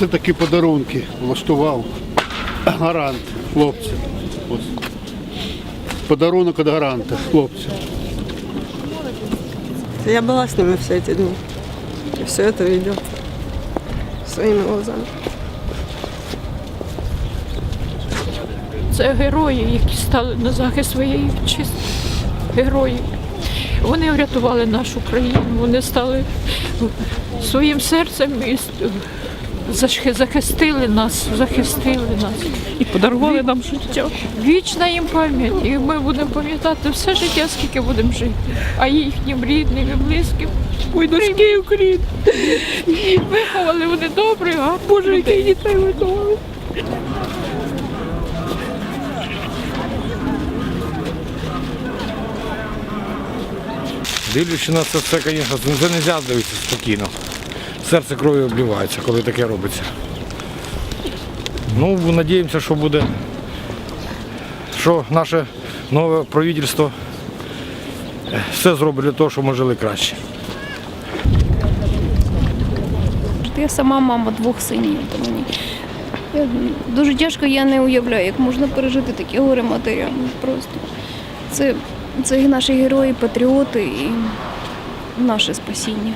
Це такі подарунки влаштував гарант хлопцям. Ось. Подарунок від гаранта хлопцям. Я была с ними все эти дни. И все это видел своими глазами. Це герої, які стали на захист своєї вітчизни. Герої. Вони врятували нашу країну, вони стали своїм серцем і с- зах- захистили нас, захистили нас. І подарували нам життя. Вічна їм пам'ять. І ми будемо пам'ятати все життя, скільки будемо жити. А їхнім рідним і близьким. Ой, дорогий Україн. Виховали вони добре, а Боже, яких дітей виховали. Дивлячись на це все, звісно, не можна дивитися спокійно. Серце кров'ю обливається, коли таке робиться. Ну, надіємося, що буде, що наше нове правительство е, все зробить для того, щоб ми жили краще. Я сама мама двох синів, то мені я, дуже тяжко, я не уявляю, як можна пережити таке горе матерям. Просто це, це наші герої, патріоти і наше спасіння.